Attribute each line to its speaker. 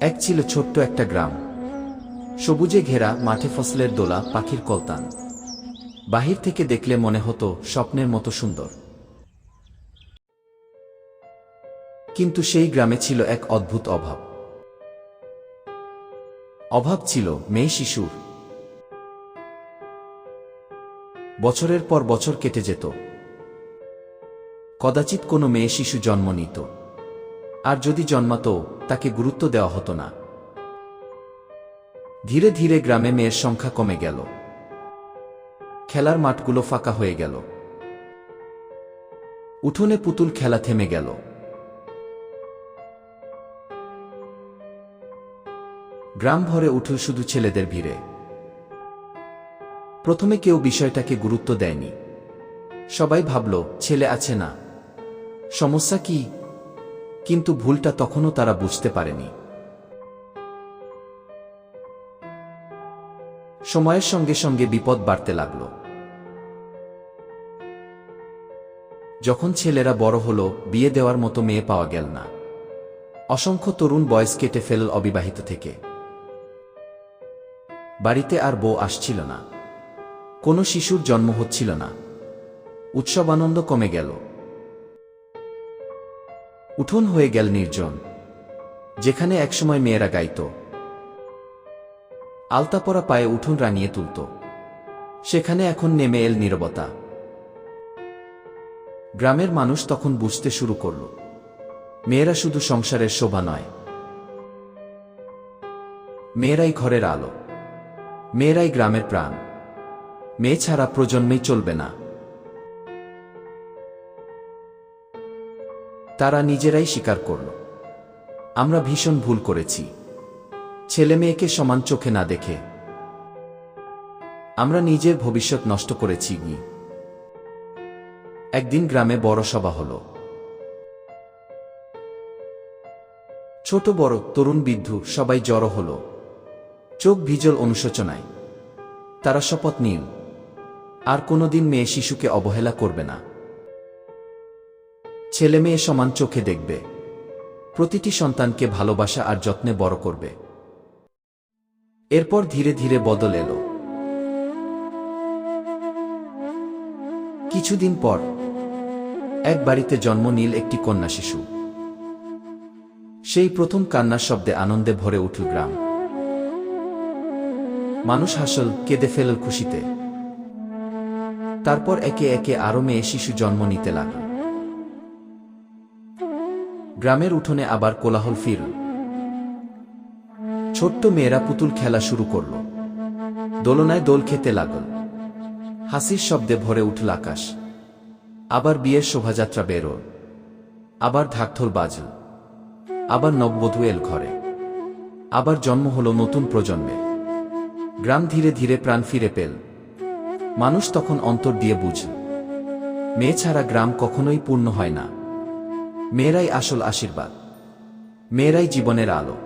Speaker 1: এক ছিল ছোট্ট একটা গ্রাম। সবুজে ঘেরা মাঠে ফসলের দোলা, পাখির কলতান। বাহির থেকে দেখলে মনে হতো স্বপ্নের মতো সুন্দর। কিন্তু সেই গ্রামে ছিল এক অদ্ভুত অভাব। অভাব ছিল মেয়ে শিশুর। বছরের পর বছর কেটে যেত। কদাচিৎ কোনো মেয়ে শিশু জন্ম নিত। আর যদি জন্মাতো, তাকে গুরুত্ব দেওয়া হতো না। ধীরে ধীরে গ্রামে মেয়ের সংখ্যা কমে গেল। খেলার মাঠগুলো ফাঁকা হয়ে গেল। উঠোনে পুতুল খেলা থেমে গেল। গ্রাম ভরে উঠল শুধু ছেলেদের ভিড়ে। প্রথমে কেউ বিষয়টাকে গুরুত্ব দেয়নি। সবাই ভাবল, ছেলে আছে না। সমস্যা কি? কিন্তু ভুলটা তখনও তারা বুঝতে পারেনি। সময়ের সঙ্গে সঙ্গে বিপদ বাড়তে লাগল। যখন ছেলেরা বড় হলো, বিয়ে দেওয়ার মতো মেয়ে পাওয়া গেল না। অসংখ্য তরুণ বয়স কেটে ফেলল অবিবাহিত থেকে। বাড়িতে আর বউ আসছিল না। কোনো শিশুর জন্ম হচ্ছিল না। উৎসব আনন্দ কমে গেল। উঠোন হয়ে গেল নির্জন, যেখানে একসময় মেয়েরা গাইত। আলতাপরা পায়ে উঠোন রানিয়ে তুলত। সেখানে এখন নেমে এল নীরবতা। গ্রামের মানুষ তখন বুঝতে শুরু করল, মেয়েরা শুধু সংসারের শোভা নয়। মেয়েরাই ঘরের আলো। মেয়েরাই গ্রামের প্রাণ। মেয়ে ছাড়া প্রজন্মেই চলবে না। তারা নিজেরাই স্বীকার করল। আমরা ভীষণ ভুল করেছি। ছেলে মেয়েকে সমান চোখে না দেখে আমরা নিজের ভবিষ্যৎ নষ্ট করেছি গি। একদিন গ্রামে বড় সভা হল। ছোট বড় তরুণ বৃদ্ধ সবাই জড়ো হল। চোখ ভিজল অনুশোচনায়। তারা শপথ নিল আর কোনোদিন মেয়ে শিশুকে অবহেলা করবে না। ছেলে মেয়ে সমান চোখে দেখবে। প্রতিটি সন্তানকে ভালোবাসা আর যত্নে বড় করবে। এরপর ধীরে ধীরে বদল এলো। কিছুদিন পর এক বাড়িতে জন্ম নিল একটি কন্যা শিশু। সেই প্রথম কান্নার শব্দে আনন্দে ভরে উঠল গ্রাম। মানুষ হাসল, কেঁদে ফেলল খুশিতে। তারপর একে একে আরও মেয়ে শিশু জন্ম নিতে লাগল। গ্রামের উঠোনে আবার কোলাহল ফিরল। ছোট্ট মেয়েরা পুতুল খেলা শুরু করল। দোলনায় দোল খেতে লাগল। হাসির শব্দে ভরে উঠল আকাশ। আবার বিয়ের শোভাযাত্রা বেরোল। আবার ঢাকঢোল বাজল। আবার নববধূ এল ঘরে। আবার জন্ম হল নতুন প্রজন্মে গ্রাম ধীরে ধীরে প্রাণ ফিরে পেল। মানুষ তখন অন্তর দিয়ে বুঝল। মেয়ে ছাড়া গ্রাম কখনোই পূর্ণ হয় না। মেয়েরাই আসল আশীর্বাদ মেয়েরাই জীবনের আলো।